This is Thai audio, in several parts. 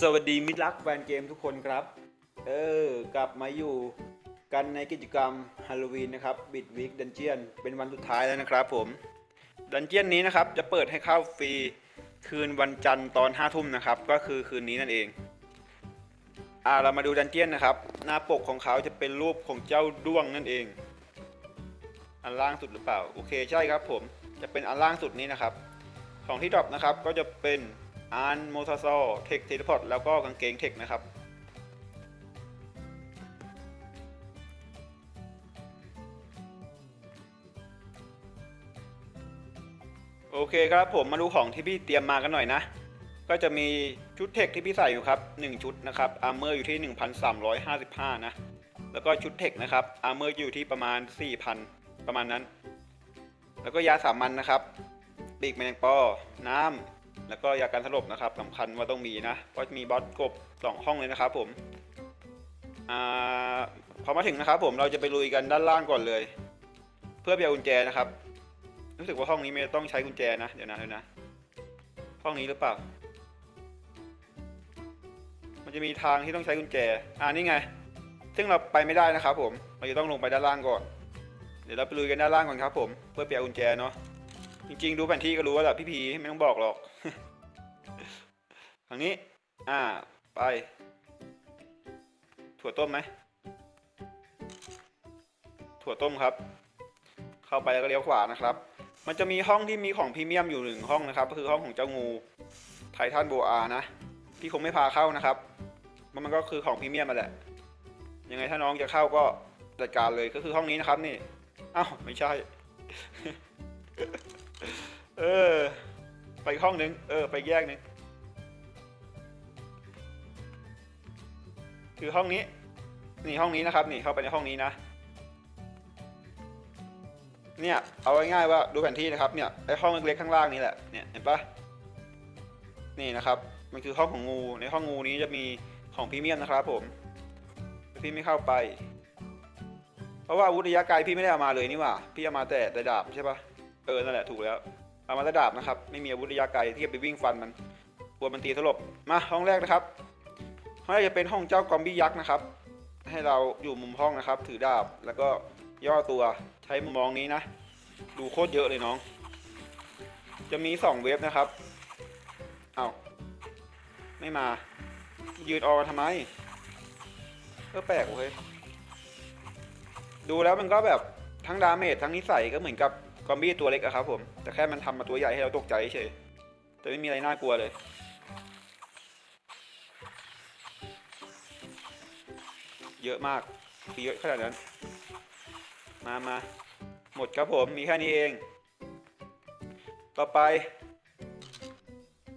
สวัสดีมิตรรักแฟนเกมทุกคนครับ เออกลับมาอยู่กันในกิจกรรมฮาโลวีนนะครับบิดวิกดันเจียนเป็นวันสุดท้ายแล้วนะครับผม ดันเจียนนี้นะครับจะเปิดให้เข้าฟรีคืนวันจันทร์ตอน5้าทุ่มนะครับ ก็คือคืนนี้นั่นเอง อ่าเรามาดูดันเจียนนะครับ หน้าปกของเขาจะเป็นรูปของเจ้าด้วงนั่นเอง อันล่างสุดหรือเปล่า โอเคใช่ครับผมจะเป็นอันล่างสุดนี้นะครับ ของที่ดรอปนะครับก็จะเป็น อาร์นโมทาซอเทคเทเลพอร์ตแล้วก็กางเกงเทคนะครับ โอเคครับผมมาดูของที่พี่เตรียมมากันหน่อยนะ ก็จะมีชุดเทคที่พี่ใส่อยู่ครับ 1 ชุดนะครับอาร์เมอร์อยู่ที่ 1,355 นะ แล้วก็ชุดเทคนะครับอาร์เมอร์อยู่ที่ประมาณ 4,000 ประมาณนั้น แล้วก็ยาสามัญนะครับปีกแมลงปอน้ำ แล้วก็ยาการสลบนะครับสำคัญว่าต้องมีนะเพราะมีบอสกบสองห้องเลยนะครับผมอ่าพอมาถึงนะครับผมเราจะไปลุยกันด้านล่างก่อนเลย เพื่อไปเอากุญแจนะครับรู้สึกว่าห้องนี้ไม่ต้องใช้กุญแจนะเดี๋ยวนะเดี๋ยวนะ ห้องนี้หรือเปล่า มันจะมีทางที่ต้องใช้กุญแจ อ่านี่ไง ซึ่งเราไปไม่ได้นะครับผมเราจะต้องลงไปด้านล่างก่อน เดี๋ยวเราไปลุยกันด้านล่างก่อนครับผม เพื่อไปเอากุญแจเนาะ จริงๆ ดูแผนที่ก็รู้ว่าแหละพี่พีไม่ต้องบอกหรอกทางนี้ อ่า ไป ถั่วต้มไหม ถั่วต้มครับ เข้าไปแล้วก็เลี้ยวขวานะครับ มันจะมีห้องที่มีของพรีเมียมอยู่หนึ่งห้องนะครับ ก็คือห้องของเจ้างูไททันโบอานะ พี่คงไม่พาเข้านะครับ มันมันก็คือของพรีเมียมมาแหละ ยังไงถ้าน้องจะเข้าก็จัดการเลย ก็คือห้องนี้นะครับนี่ อ้าว ไม่ใช่ เออ ไปห้องนึง เออ ไปแยกนึง คือห้องนี้ นี่ห้องนี้นะครับ นี่เข้าไปในห้องนี้นะ เนี่ย เอาง่ายๆว่าดูแผนที่นะครับ เนี่ย ไอห้องเล็กๆข้างล่างนี้แหละ เนี่ย เห็นปะนี่นะครับ มันคือห้องของงู ในห้องงูนี้จะมีของพรีเมียมนะครับผมพี่ไม่เข้าไป เพราะว่าอาวุธระยะไกลพี่ไม่ได้เอามาเลยนี่หว่า พี่เอามาแต่แต่ดาบใช่ปะ เออนั่นแหละถูกแล้วเอามาแต่ดาบนะครับไม่มีอาวุธระยะไกลที่จะไปวิ่งฟันมันกลัวมันตีสลบมาห้องแรกนะครับห้องแรกจะเป็นห้องเจ้ากอมบี้ยักษ์นะครับ ให้เราอยู่มุมห้องนะครับ ถือดาบแล้วก็ย่อตัวใช้มุมมองนี้นะ ดูโคตรเยอะเลยน้อง จะมีสองเวฟนะครับเอาไม่มา ยืนออกทำไมก็แปลกเว้ยดูแล้วมันก็แบบทั้งดาเมจทั้งนิสัยก็เหมือนกับ กอมบี้ตัวเล็กอะครับผม แต่แค่มันทำมาตัวใหญ่ให้เราตกใจเฉย แต่ไม่มีอะไรน่ากลัวเลย เยอะมากคือเยอะขนาดนั้น มามาหมดครับผม มีแค่นี้เอง ต่อไป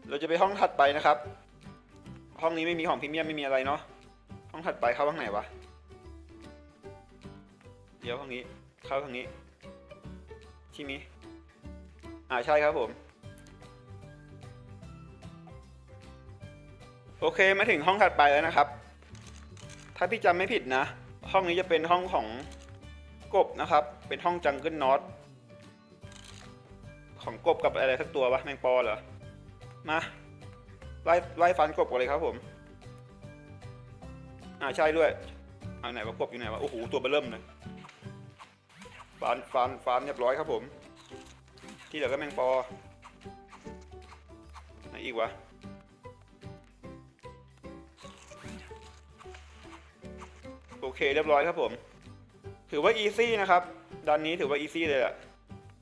เราจะไปห้องถัดไปนะครับ ห้องนี้ไม่มีของพรีเมียมไม่มีอะไรเนาะ ห้องถัดไปเข้าห้องไหนวะ เดี๋ยวห้องนี้ เข้าทางนี้ ที่มีอ่าใช่ครับผม โอเคมาถึงห้องถัดไปแล้วนะครับ ถ้าพี่จำไม่ผิดนะ ห้องนี้จะเป็นห้องของกบนะครับ เป็นห้องจังเกิลนอตของกบกับอะไรสักตัววะแมงปอเหรอ มาไล่ไล่ฟันกบกันเลยครับผม อ่าใช่ด้วยอ่าไหนวะกบอยู่ไหนวะโอ้โหตัวเบอเริ่มเลย ฟันฟันฟันเรียบร้อยครับผม ที่เหลือก็แมงปอไหนอีกวะโอเคเรียบร้อยครับผม ถือว่าอีซี่นะครับด้านนี้ถือว่าอีซี่เลยแหละ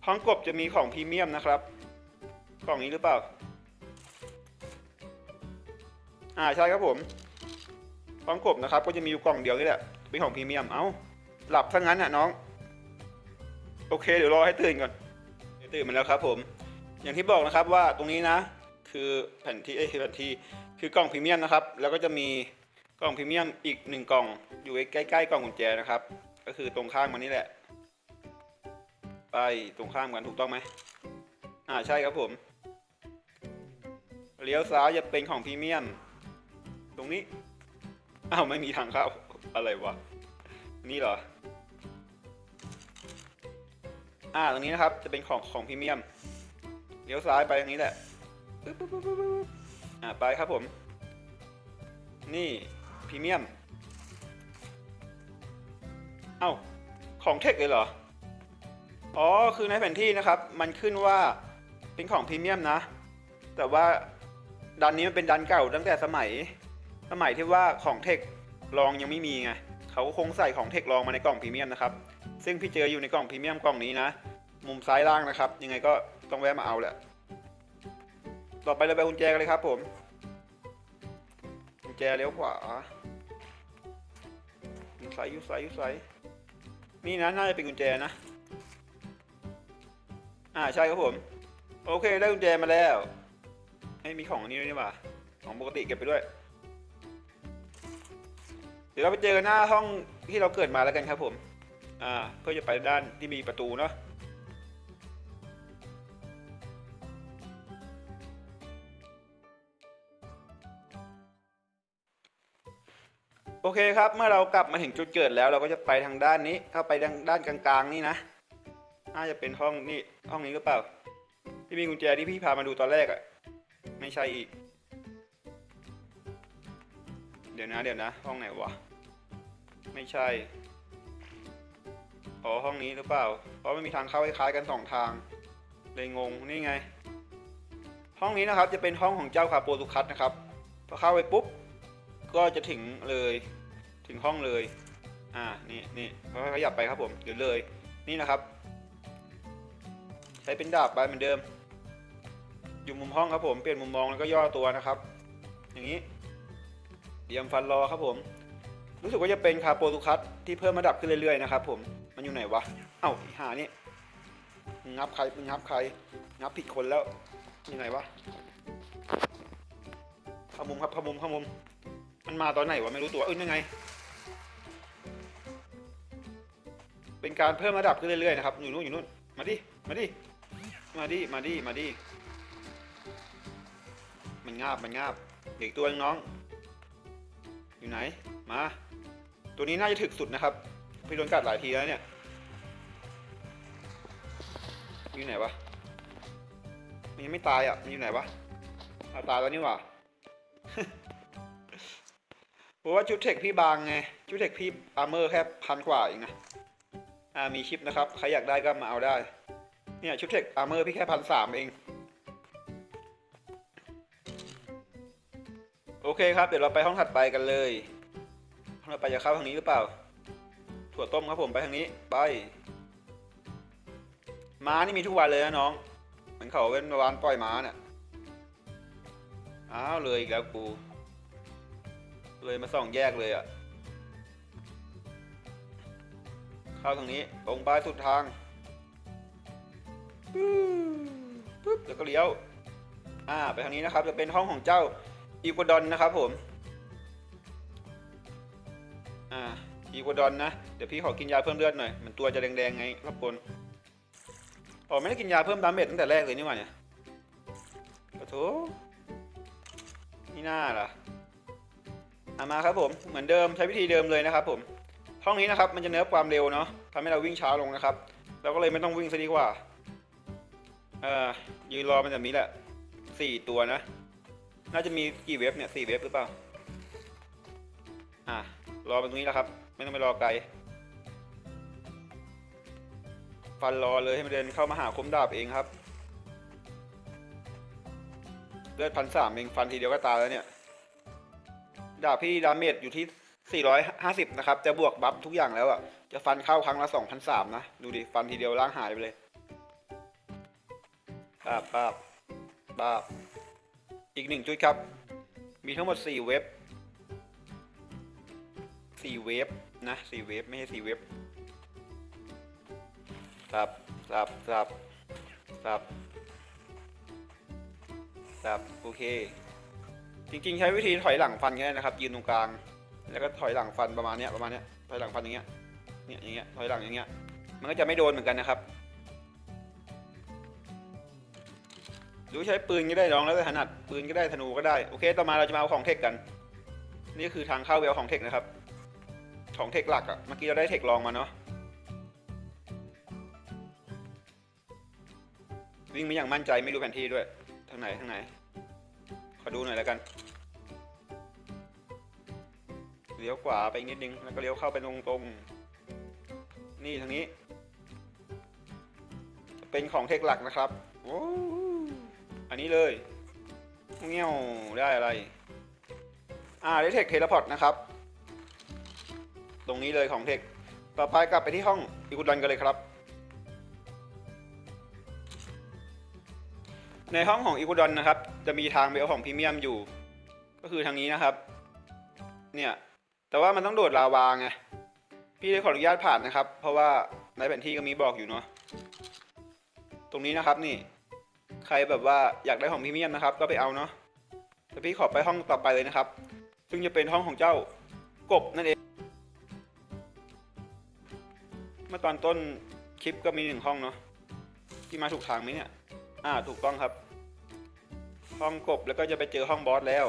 ห้องกบจะมีของพรีเมียมนะครับกล่องนี้หรือเปล่า อ่าใช่ครับผมห้องกบนะครับ ก็จะมีอยู่กล่องเดียวนี่แหละเป็นของพรีเมียมเอ้าหลับซะงั้นน่ะน้อง โอเคเดี๋ยวรอให้ตื่นก่อนเดี๋ยวตื่นมาแล้วครับผม อย่างที่บอกนะครับว่าตรงนี้นะ คือแผ่นที่เอ้ยแผ่นที่คือกล่องพรีเมียมนะครับ แล้วก็จะมีกล่องพรีเมียมอีกหนึ่งกล่อง อยู่ใกล้ๆกล่องกุญแจนะครับ ก็คือตรงข้างมันนี่แหละ ไปตรงข้ามกันถูกต้องไหมอ่าใช่ครับผมเลี้ยวซ้ายจะเป็นของพรีเมียม ตรงนี้อ้าวไม่มีทางเข้าอะไรวะนี่เหรอ อ่าตรงนี้นะครับจะเป็นของของพรีเมียมเลี้ยวซ้ายไปตรงนี้แหละปึ๊บปึ๊บปึ๊บปึ๊บอ่าไปครับผม นี่พรีเมียม เอ้าของเทคเลยเหรอ อ๋อ คือในแผนที่นะครับ มันขึ้นว่าเป็นของพรีเมียมนะ แต่ว่าดันนี้มันเป็นดันเก่าตั้งแต่สมัย สมัยที่ว่าของเทคลองยังไม่มีไง เขาคงใส่ของเทคลองมาในกล่องพรีเมียมนะครับ ซึ่งพี่เจออยู่ในกล่องพรีเมียมกล่องนี้นะ มุมซ้ายล่างนะครับ ยังไงก็ต้องแวะมาเอาแหละ ต่อไปเราไปกุญแจกันเลยครับ ผมกุญแจเลี้ยวขวายูไซยูไซยูไซนี่นะน่าจะเป็นกุญแจนะ อ่าใช่ครับผม โอเคได้กุญแจมาแล้วให้มีของนี้ด้วยนี่ว่าของปกติเก็บไปด้วย เดี๋ยวเราไปเจอกันหน้าห้องที่เราเกิดมาแล้วกันครับผม อ่าเพื่อจะไปด้านที่มีประตูเนาะโอเคครับเมื่อเรากลับมาถึงจุดเกิดแล้วเราก็จะไปทางด้านนี้เข้าไปทางด้านกลางๆนี่นะน่าจะเป็นห้องนี่ห้องนี้หรือเปล่า ที่มีกุญแจที่พี่พามาดูตอนแรกอะ่ะไม่ใช่อีก เดี๋ยวนะเดี๋ยวนะ ห้องไหนวะ ไม่ใช่ อ๋อห้องนี้หรือเปล่า เพราะมันมีทางเข้าคล้ายๆกันสองทาง เลยงงนี่ไง ห้องนี้นะครับจะเป็นห้องของเจ้าคาโปตุคัสนะครับ พอเข้าไปปุ๊บ ก็จะถึงเลยถึงห้องเลย อ่า นี่นี่ค่อขยับไปครับผมเดี๋ยวเลย นี่นะครับ ใช้เป็นดาบไปเหมือนเดิม อยู่มุมห้องครับผม เปลี่ยนมุมมองแล้วก็ย่อตัวนะครับ อย่างนี้เตรียมฟันรอครับผม รู้สึกว่าจะเป็นคาโปตุคัสที่เพิ่มระดับขึ้นเรื่อยๆนะครับผม มันอยู่ไหนวะ เอ้าหานี่มึงงับใครมึงงับใคร งับผิดคนแล้วอยู่ไหนวะขมุมครับขมุมขมุม มันมาตอนไหนวะไม่รู้ตัวเอ้ยยังไง เป็นการเพิ่มระดับขึ้นเรื่อยๆนะครับ อยู่นู่นอยู่นู่น มาดิ มาดิ มาดิ มาดิ มาดิ มันงาบมันงาบ เด็กตัวน้อง อยู่ไหน มา ตัวนี้น่าจะถึกสุดนะครับ พี่โดนกัดหลายทีแล้วเนี่ยอยู่ไหนวะมันยังไม่ตายอะมันอยู่ไหนวะเอาตายแล้วนี่หว่าเพราะว่าชุดเทคพี่บางไงชุดเทคพี่อาร์เมอร์แค่พันกว่าเองนะอ่ามีชิปนะครับใครอยากได้ก็มาเอาได้ เนี่ยชุดเทคอาร์เมอร์พี่แค่พันสามเองโอเคครับ เดี๋ยวเราไปห้องถัดไปกันเลยห้องถัดไปจะเข้าทางนี้หรือเปล่า ถั่วต้มครับผมไปทางนี้ไป ม้านี่มีทุกวันเลยนะน้อง เหมือนเขาเป็นวานปล่อยม้าเนี่ยอ้าวเลยอีกแล้วกู เลยมาส่องแยกเลยอะ่ะเข้าทางนี้ตรงไปสุดทางปึ๊บแล้วก็เลี้ยวอ่าไปทางนี้นะครับ จะเป็นห้องของเจ้าอีกวดอนนะครับผม อ่า อีกวดอนนะ เดี๋ยวพี่ขอกินยาเพิ่มเลือดหน่อย มันตัวจะแดงๆไงครับคนอ๋อไม่ได้กินยาเพิ่มดาเมจตั้งแต่แรกเลยนี่หว่าเนี่ยขอโทษนี่น่าล่ะอามาครับผมเหมือนเดิมใช้วิธีเดิมเลยนะครับผมห้องนี้นะครับมันจะเนื้อความเร็วเนาะทำให้เราวิ่งช้าลงนะครับ เราก็เลยไม่ต้องวิ่งซะดีกว่าเอ่อยืนรอมันแบบนี้แหละสี่ตัวนะ น่าจะมีกี่เว็บเนี่ยสี่เว็บหรือเปล่าอะ รอมันตรงนี้แหละครับ ไม่ต้องไปรอไกล ฟันรอเลยให้มันเดินเข้ามาหาคมดาบเองครับ เลือดพันสามเองฟันทีเดียวก็ตายแล้วเนี่ย ดาบพี่ดาเมจอยู่ที่ 450 นะครับ จะบวกบัฟทุกอย่างแล้วอะ จะฟันเข้าครั้งละ2,003นะ ดูดิ ฟันทีเดียวล้างหายไปเลยปาบปาบปาบอีกหนึ่งจุดครับ มีทั้งหมด 4 เว็บ 4เว็บนะ4เว็บไม่ใช่4เว็บสับสับสับสับสับโอเค จริงๆ ใช้วิธีถอยหลังฟันแค่นั้นนะครับ ยืนตรงกลาง แล้วก็ถอยหลังฟันประมาณเนี้ยประมาณเนี้ยถอยหลังฟันอย่างเงี้ยเนี่ยอย่างเงี้ยถอยหลังอย่างเงี้ยมันก็จะไม่โดนเหมือนกันนะครับหรือใช้ปืนก็ได้น้องแล้วแต่ถนัดปืนก็ได้ธนูก็ได้โอเค ต่อมาเราจะมาเอาของเทคกัน นี่คือทางเข้าเวลของเทคนะครับ ของเทคหลักอะ่ะเมื่อกี้เราได้เทคลองมาเนาะวิ่งมาอย่างมั่นใจไม่รู้แผนที่ด้วยทางไหนทางไหน ขอดูหน่อยแล้วกันเลี้ยวขวาไปนิดนึงแล้วก็เลี้ยวเข้าไปตรงตรงนี่ทางนี้ เป็นของเทคหลักนะครับโอ้อันนี้เลยเงี้ยวได้อะไร อ่าได้เทคเทเลพอร์ตนะครับ ตรงนี้เลยของเทค ต่อไปกลับไปที่ห้องอีกุดันกันเลยครับ ในห้องของอีกุดอนนะครับ จะมีทางไปเอาของพรีเมียมอยู่ ก็คือทางนี้นะครับ เนี่ย แต่ว่ามันต้องโดดลาวาไง พี่ได้ขออนุญาตผ่านนะครับ เพราะว่าในแผนที่ก็มีบอกอยู่เนาะ ตรงนี้นะครับนี่ ใครแบบว่าอยากได้ของพรีเมียมนะครับ ก็ไปเอาเนาะแต่พี่ขอไปห้องต่อไปเลยนะครับ ซึ่งจะเป็นห้องของเจ้ากบนั่นเอง เมื่อตอนต้นคลิปก็มีหนึ่งห้องเนาะที่มาถูกทางไหมเนี่ย อ่า ถูกต้องครับ ห้องกบแล้วก็จะไปเจอห้องบอสแล้ว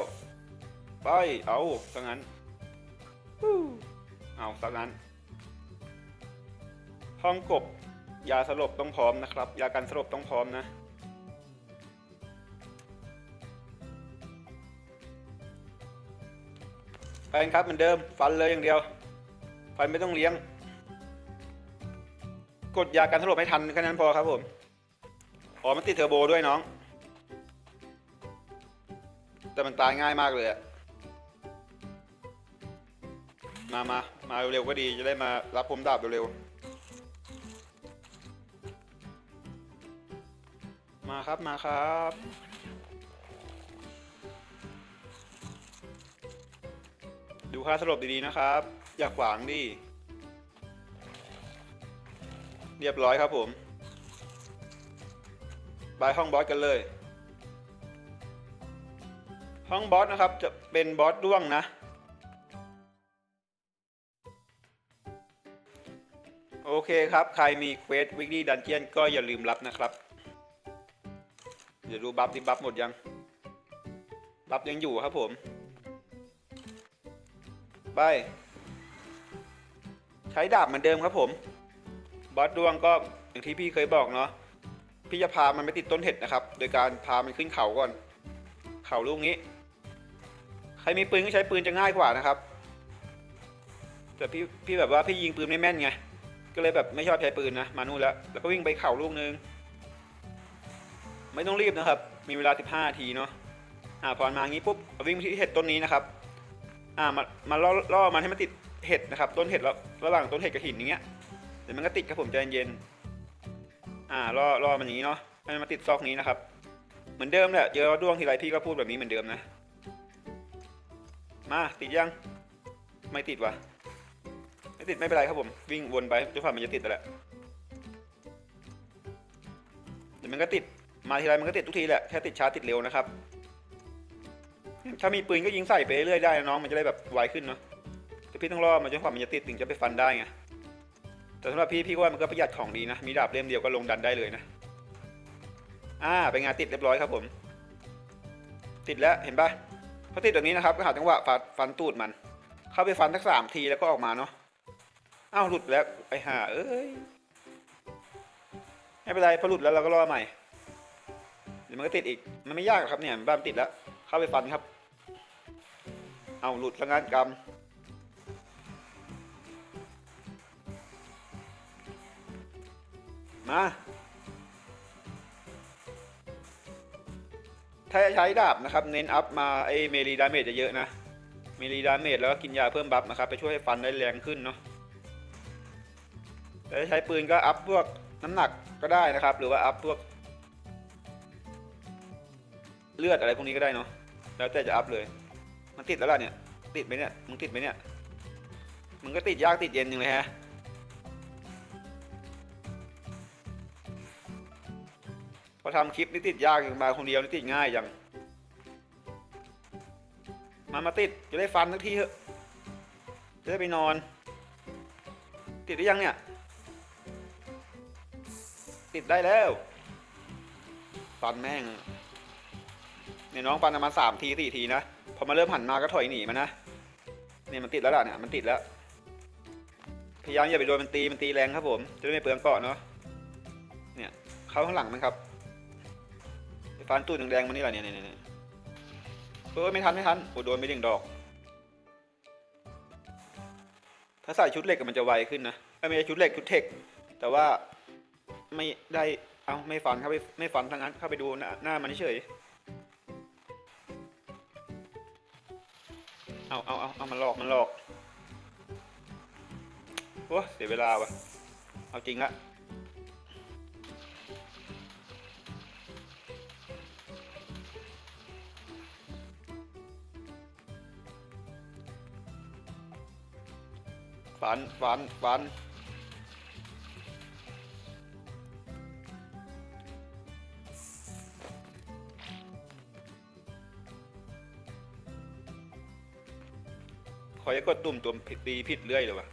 ไป เอาสังนั้น เอาสังนั้น ห้องกบ ยาสลบต้องพร้อมนะครับ ยากันสลบต้องพร้อมนะ ไปครับเหมือนเดิม ฟันเลยอย่างเดียว ฟันไม่ต้องเลี้ยง กดยากันสลบให้ทันแค่นั้นพอครับผม อ๋อ มันติดเทอร์โบด้วยน้อง แต่มันตายง่ายมากเลยอะมามา มาเร็วๆก็ดี จะได้มารับผมดาบเร็วๆ มาครับ มาครับดูค่าสลบดีๆนะครับ อย่าขวางดิ เรียบร้อยครับผมบายห้องบอสกันเลย ห้องบอสนะครับจะเป็นบอสด้วงนะ โอเคครับ ใครมีเควสวิกฤตดันเจียนก็อย่าลืมรับนะครับ เดี๋ยวดูบัฟที่บัฟหมดยัง บัฟยังอยู่ครับผม ไป ใช้ดาบเหมือนเดิมครับผม อสดวงก็อย่างที่พี่เคยบอกเนาะพี่จะพามันไปติดต้นเห็ดนะครับ โดยการพามันขึ้นเขาก่อน เขาลูกนี้ ใครมีปืนก็ใช้ปืนจะง่ายกว่านะครับ แต่พี่พี่แบบว่าพี่ยิงปืนไม่แม่นไง ก็เลยแบบไม่ชอบใช้ปืนนะ มานู่นแล้ว แล้วก็วิ่งไปเข่าลูกนึง ไม่ต้องรีบนะครับ มีเวลา 15 นาทีเนาะ อ่าพอมางี้ปุ๊บวิ่งไปที่เห็ดต้นนี้นะครับ อ่ามามาล่อล่อมันให้มันติดเห็ดนะครับ ต้นเห็ดแล้วระหว่างต้นเห็ดกับหินอย่างเงี้ย ดี๋ยวมันก็ติดครับผมใจเย็นๆอ่าล่อล่อมันอย่างนี้เนาะให้มันมาติดซอกนี้นะครับ เหมือนเดิมแหละเจอด้วงทีไรพี่ก็พูดแบบนี้เหมือนเดิมนะ มาติดยัง ไม่ติดวะไม่ติดไม่เป็นไรครับผม วิ่งวนไปจนกว่ามันจะติดแต่แหละเดี๋ยวมันก็ติดมาทีไรมันก็ติดทุกทีแหละแค่ติดช้าติดเร็วนะครับ ถ้ามีปืนก็ยิงใส่ไปเรื่อยได้นะน้องมันจะได้แบบไวขึ้นเนาะแต่พี่ต้องรอมันจนกว่ามันจะติดถึงจะไปฟันได้ไง แต่สำหรับพี่พี่ก็ว่ามันก็ประหยัดของดีนะ มีดาบเล่มเดียวก็ลงดันได้เลยนะ อ่าเป็นงานติดเรียบร้อยครับผม ติดแล้วเห็นปะพอติดแบบนี้นะครับก็หาจังหวะฟันฟันตูดมัน เข้าไปฟันทักสามทีแล้วก็ออกมาเนาะอ้าวหลุดแล้วไปหาเอ้ยไม่เป็นไรพอหลุดแล้วเราก็รอใหม่เดี๋ยวมันก็ติดอีกมันไม่ยากหรอกครับเนี่ยบ้านติดแล้ว เข้าไปฟันครับ เอาหลุดละงานกรรม มาถ้าจะใช้ดาบนะครับ เน้นอัพมาไอเมลีดาเมจจะเยอะนะ เมลีดาเมจแล้วก็กินยาเพิ่มบัฟนะครับ ไปช่วยให้ฟันได้แรงขึ้นเนาะแต่ถ้าใช้ปืนก็อัพพวกน้ำหนักก็ได้นะครับ หรือว่าอัพพวก เลือดอะไรพวกนี้ก็ได้เนาะแล้วแต่จะอัพเลย มันติดแล้วล่ะเนี่ย ติดไหมเนี่ย มึงติดไหมเนี่ย มึงก็ติดยากติดเย็นยังเลยฮะ พอทำคลิปนี่ติดยากอย่างมาคนเดียวนี่ติดง่ายจังมามาติดจะได้ฟันสักทีเถอะจะได้ไปนอน ติดได้ยังเนี่ย ติดได้แล้วฟันแม่งเนี่ยน้องฟันมาสามทีสี่ทีนะพอมาเริ่มหันมาก็ถอยหนีมันนะเนี่ยมันติดแล้วล่ะเนี่ยมันติดแล้วพยายามอย่าไปโดนมันตีมันตีแรงครับผม จะได้ไม่เปลืองเกาะเนาะเนี่ยเข้าข้างหลังมันครับ ฟันตูดแดงๆมันนี่แหละเนี่ยเนี่ยเนี่ยเออไม่ทันไม่ทันโอ้โดนไปหนึ่งดอก ถ้าใส่ชุดเหล็กมันจะไวขึ้นนะไม่ใช่ชุดเหล็กชุดเทคแต่ว่าไม่ได้เอาไม่ฟันเข้าไปไม่ฟันทั้งนั้นเข้าไปดูหน้าหน้ามันเฉยเอาเอาเอาเอามันหลอกมันหลอกโอ้เสียเวลาว่ะเอาจริงละ ฟันฟันฟันขอจะกดตุ่มตัวผิดตีผิดเรื่อยเลยวะ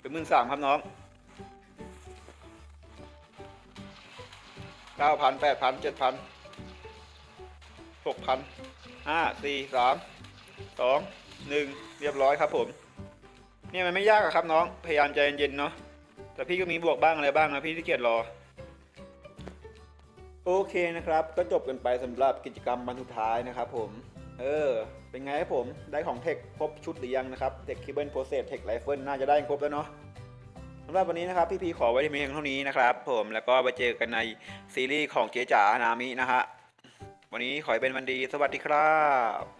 เป็นมื่นสามครับน้อง เก้าพันแปดพันเจ็ดพันหกพันห้าสี่สามสองหนึ่งเรียบร้อยครับผม เนี่ยมันไม่ยากอะครับน้อง พยายามใจเย็นๆเนาะแต่พี่ก็มีบวกบ้างอะไรบ้างนะพี่ที่เกียจรอ โอเคนะครับ ก็จบกันไปสำหรับกิจกรรมวันสุดท้ายนะครับผม เออ เป็นไงครับผม ได้ของเทคครบชุดหรือยังนะครับเทคคิเบิลโปรเซสเทคไรเฟิลน่าจะได้ครบแล้วเนาะ สำหรับวันนี้นะครับพี่พีขอไว้ที่เพียงเท่านี้นะครับ ผมแล้วก็ไปเจอกันในซีรีส์ของเจ๊จ๋านามินะฮะวันนี้ขอให้เป็นวันดีสวัสดีครับ